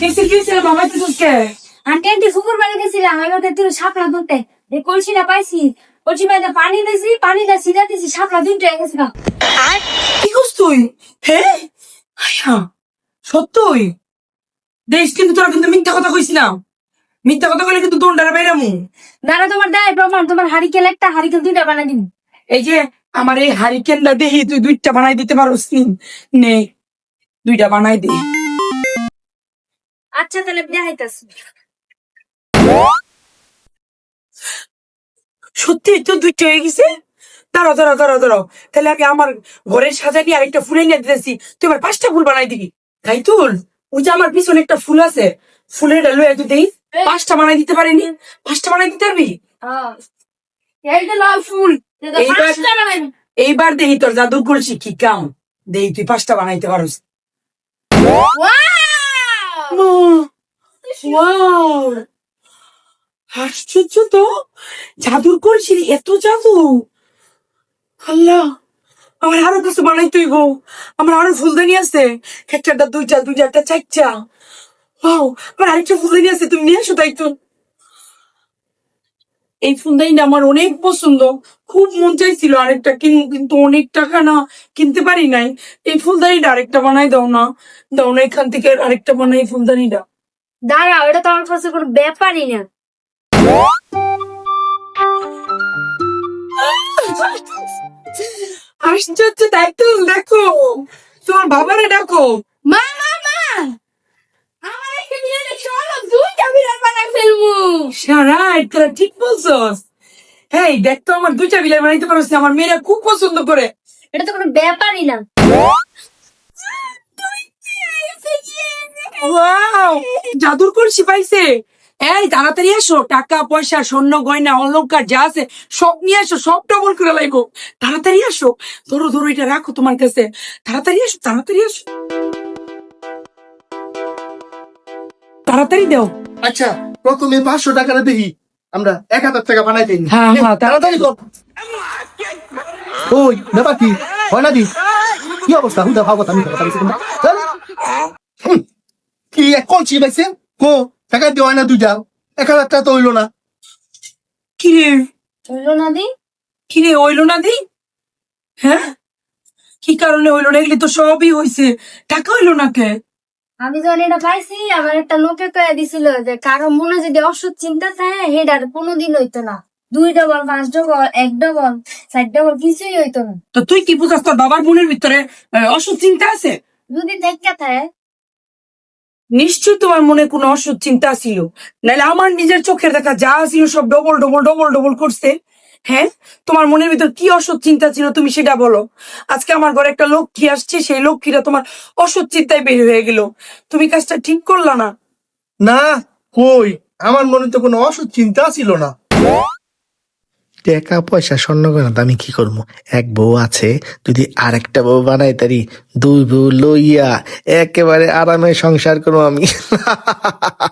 কিসে কিসে বাবা তুই কে? আন্টি আন্টি ফুকুর বাড়ি গেছিলাম এবার তুই সাপড়া ধরতে এই কলসিটা পাইছি। কলসি বাইতে পানি দিয়েছি পানি দিয়ে সিধা দিয়েছি সাপড়া দুইটা হয়ে গেছে গা। কি করছ তুই? হ্যাঁ আয়া সত্যই? দেশ কিন্তু তোরা কিন্তু মিথ্যা কথা কইছিলাম। মিথ্যা কথা কইলে কিন্তু দণ্ডারে বাইরামু দাঁড়া তোমার দেয় প্রমাণ। তোমার হারিকেল একটা হারিকেল দুইটা বানাই দিন। এই যে আমার এই হারিকেনটা দেখি তুই দুইটা বানাই দিতে পারোস নি? নে দুইটা বানাই দে। আচ্ছা তাহলে দেখাইতাছি। সত্যি তো দুইটা হয়ে গেছে? দাঁড়াও দাঁড়াও দাঁড়াও দাঁড়াও। তাহলে আগে আমার ঘরের সাজা নিয়ে আরেকটা ফুলে নিয়ে দিতেছি। তুই এবার পাঁচটা ফুল বানাই দিবি। তাই তুল ওই যে আমার পিছনে একটা ফুল আছে। ফুলের ডালো একটু দেই। পাঁচটা বানাই দিতে পারিনি। পাঁচটা বানাই দিতে পারবি? ফুল। এইবার- দেখি তোর জাদুর করছি কি কাম দেই তুই পাঁচটা বানাইতে পারোস। ওয়াও আশ্চর্য তো জাদুর করছি এত জাদু? আল্লাহ, আমার আরও কিছু বানাই তুই গো আমার আরও ফুলদানি আছে। একটা দুইটা দুই চারটা। ওয়াও আমার আরেকটা ফুলদানি আছে, তুমি নিয়ে আসো তাই তো। এই ফুলদানিটা আমার অনেক পছন্দ। খুব মন চাইছিল আরেকটা কিনবো কিন্তু অনেক টাকা না কিনতে পারি নাই। এই ফুলদানিটা আরেকটা বানাই দাও না। দাও না এখান থেকে আরেকটা বানাই ফুলদানিটা দাঁড়াও এটা তো আমার কাছে কোনো ব্যাপারই না। আশ্চর্য তাই তো দেখো। তোমার বাবারে দেখো। মা মা মা আমার একটা বিরিয়ানি চলো দুইটা বিরিয়ানি বানাই তোরা ঠিক বলছস? হেই দেখ তো আমার দুইটা বিলাই বানাইতে পারছিস আমার মেয়েরা খুব পছন্দ করে। এটা তো কোনো ব্যাপারই না। ওয়াও জাদুর কলসি পাইছে এই তাড়াতাড়ি আসো টাকা পয়সা স্বর্ণ গয়না অলংকার যা আছে সব নিয়ে আসো সব ডবল করে লাগবো তাড়াতাড়ি আসো ধরো ধরো এটা রাখো তোমার কাছে। তাড়াতাড়ি আসো তাড়াতাড়ি আসো তাড়াতাড়ি দাও। আচ্ছা প্রথমে পাঁচশো টাকাটা দেখি আমরা এক হাজার টাকা বানাই দিই। হ্যাঁ, হ্যাঁ, তাড়াতাড়ি কর। ওই ব্যাপার কি? হয় না দি কি অবস্থা? হুদা ভাবো আমি কথা বলছি হুম, কি এক কলছি পাইছে? কো টাকা দিয়ে হয় না দুইটা এক হাজার টাকা তো হইল না। কিরে? চলো না দি? কিরে হইল না দি? হ্যাঁ? কি কারণে হইল না? এগুলি তো সবই হইছে। টাকা হইল না কে? আমি যখন এটা পাইছি আমার একটা লোকে কয়ে দিছিল যে কারও মনে যদি অসুখ চিন্তা থাকে হেডার কোনোদিন হইতো না। দুই ডবল পাঁচ ডবল এক ডবল চার ডবল কিছুই হইতো না। তো তুই কি বুঝাস তোর বাবার মনের ভিতরে অসুখ চিন্তা আছে? যদি দেখা থাকে। নিশ্চয় তোমার মনে কোনো অসুখ চিন্তা ছিল। নাহলে আমার নিজের চোখের দেখা যা ছিল সব ডবল ডবল ডবল ডবল করছে। হ্যাঁ? তোমার মনের ভিতর কি অসুখ চিন্তা ছিল তুমি সেটা বলো। আজকে আমার ঘরে একটা লক্ষ্মী আসছে সেই লক্ষ্মীরা তোমার অসুখ চিন্তায় বের হয়ে গেল। তুমি কাজটা ঠিক করলা না? না কই? আমার মনে তো কোনো অসুখ চিন্তা ছিল না। টাকা পয়সা স্বর্ণ গয়না আমি কি করব? এক বউ আছে যদি আরেকটা বউ বানাই তারি দুই বউ লইয়া একেবারে আরামে সংসার করব আমি।